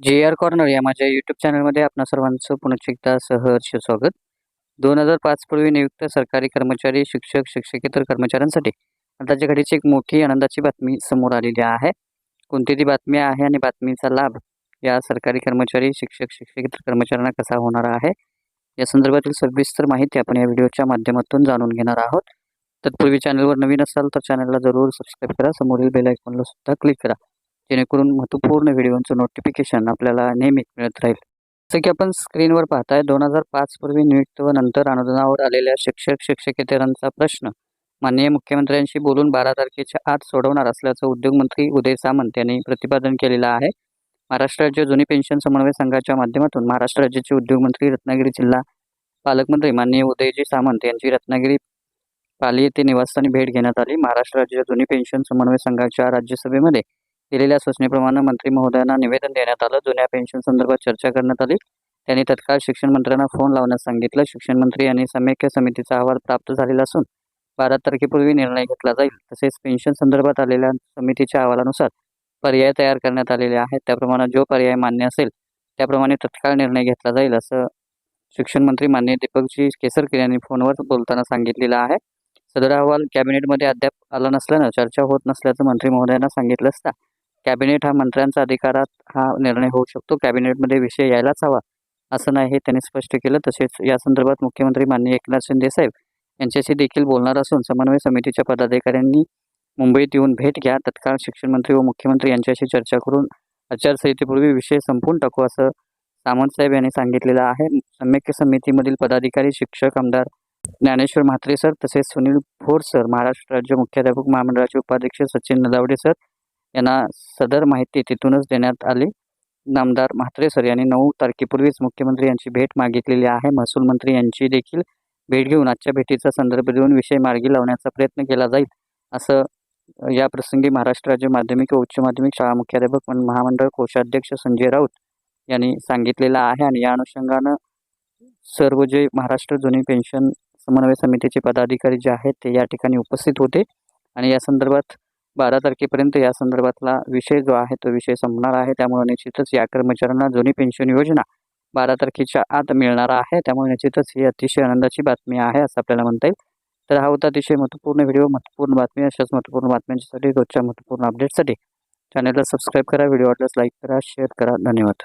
जे R corner या माझ्या यूट्यूब चॅनलमध्ये आपणा सर्वांचं पुन्हा एकदा सहर्ष स्वागत. दोन हजार पाच पूर्वी नियुक्त सरकारी कर्मचारी शिक्षक शिक्षकेतर कर्मचाऱ्यांसाठी आताच्या घडीची एक मोठी आनंदाची बातमी समोर आलेली आहे. कोणती ती बातमी आहे आणि बातमीचा लाभ या सरकारी कर्मचारी शिक्षक शिक्षकेतर कर्मचाऱ्यांना कसा होणार आहे? या संदर्भातील सविस्तर माहिती आपण या व्हिडिओच्या माध्यमातून जाणून घेणार आहोत. तत्पूर्वी चॅनलवर नवीन असाल तर चॅनलला जरूर सबस्क्राईब करा. समोरील बेल आयकॉनला सुद्धा क्लिक करा. जेणेकरून महत्त्वपूर्ण व्हिडिओचं नोटिफिकेशन आपल्याला नेहमीच मिळत राहील. जसं की आपण स्क्रीनवर पाहताय दोन हजार पाच पूर्वी नियुक्त व नंतर अनुदानावर आलेल्या शिक्षक शिक्षकेतरांचा प्रश्न माननीय मुख्यमंत्र्यांशी बोलून बारा तारखेच्या आत सोडवणार असल्याचं उद्योगमंत्री उदय सामंत यांनी प्रतिपादन केलेलं आहे. महाराष्ट्र राज्य जुनी पेन्शन समन्वय संघाच्या माध्यमातून महाराष्ट्र राज्याचे उद्योगमंत्री रत्नागिरी जिल्हा पालकमंत्री माननीय उदयजी सामंत यांची रत्नागिरी पाली येथे निवासस्थानी भेट घेण्यात आली. महाराष्ट्र राज्य जुनी पेन्शन समन्वय संघाच्या राज्यसभेमध्ये दिलेल्या सूचनेप्रमाणे मंत्री महोदयांना निवेदन देण्यात आलं. जुन्या पेन्शन संदर्भात चर्चा करण्यात आली. त्यांनी तत्काळ शिक्षण मंत्र्यांना फोन लावण्यास सांगितलं. शिक्षण मंत्री यांनी समेक्य समितीचा अहवाल प्राप्त झालेला असून बारा तारखेपूर्वी निर्णय घेतला जाईल. तसेच पेन्शन संदर्भात आलेल्या समितीच्या अहवालानुसार पर्याय तयार करण्यात आलेले आहेत. त्याप्रमाणे जो पर्याय मान्य असेल त्याप्रमाणे तत्काळ निर्णय घेतला जाईल असं शिक्षण मंत्री मान्य दीपकजी केसरकर यांनी फोनवर बोलताना सांगितलेलं आहे. सदर अहवाल कॅबिनेटमध्ये अद्याप आला नसल्यानं चर्चा होत नसल्याचं मंत्री महोदयांना सांगितलं असता कॅबिनेट हा मंत्र्यांचा अधिकारात हा निर्णय होऊ शकतो. कॅबिनेटमध्ये विषय यायलाच हवा असं नाही हे त्यांनी स्पष्ट केलं. तसेच या संदर्भात मुख्यमंत्री माननीय एकनाथ शिंदे साहेब यांच्याशी देखील बोलणार असून समन्वय समितीच्या पदाधिकाऱ्यांनी मुंबईत येऊन भेट घ्या. तत्काळ शिक्षण मंत्री व मुख्यमंत्री यांच्याशी चर्चा करून आचारसंहितेपूर्वी विषय संपवून टाकू असं सामंत साहेब यांनी सांगितलेलं आहे. सम्यक समितीमधील पदाधिकारी शिक्षक आमदार ज्ञानेश्वर म्हात्रे सर तसेच सुनील भोर सर महाराष्ट्र राज्य मुख्याध्यापक महामंडळाचे उपाध्यक्ष सचिन नदावडे सर यांना सदर माहिती तिथूनच देण्यात आली. नामदार म्हात्रे सर यांनी नऊ तारखेपूर्वीच मुख्यमंत्री यांची भेट मागितलेली आहे. महसूल मंत्री यांची देखील भेट घेऊन आजच्या भेटीचा संदर्भ देऊन विषय मार्गी लावण्याचा प्रयत्न केला जाईल असं या प्रसंगी महाराष्ट्र राज्य माध्यमिक व उच्च माध्यमिक शाळा मुख्याध्यापक महामंडळ कोषाध्यक्ष संजय राऊत यांनी सांगितलेलं आहे आणि या अनुषंगानं सर्व जे महाराष्ट्र जुनी पेन्शन समन्वय समितीचे पदाधिकारी जे आहेत ते या ठिकाणी उपस्थित होते. आणि या संदर्भात बारा तारखेपर्यंत या संदर्भातला विषय जो आहे तो विषय संपणार आहे. त्यामुळे निश्चितच या कर्मचाऱ्यांना जुनी पेन्शन योजना बारा तारखेच्या आत मिळणार आहे. त्यामुळे निश्चितच ही अतिशय आनंदाची बातमी आहे असं आपल्याला म्हणता येईल. तर हा होता अतिशय महत्त्वपूर्ण व्हिडिओ महत्त्वपूर्ण बातमी. अशाच महत्त्वपूर्ण बातम्यांसाठी रोजच्या महत्त्वपूर्ण अपडेटसाठी चॅनलला सबस्क्राईब करा. व्हिडिओ वाटल्यास लाईक करा शेअर करा. धन्यवाद.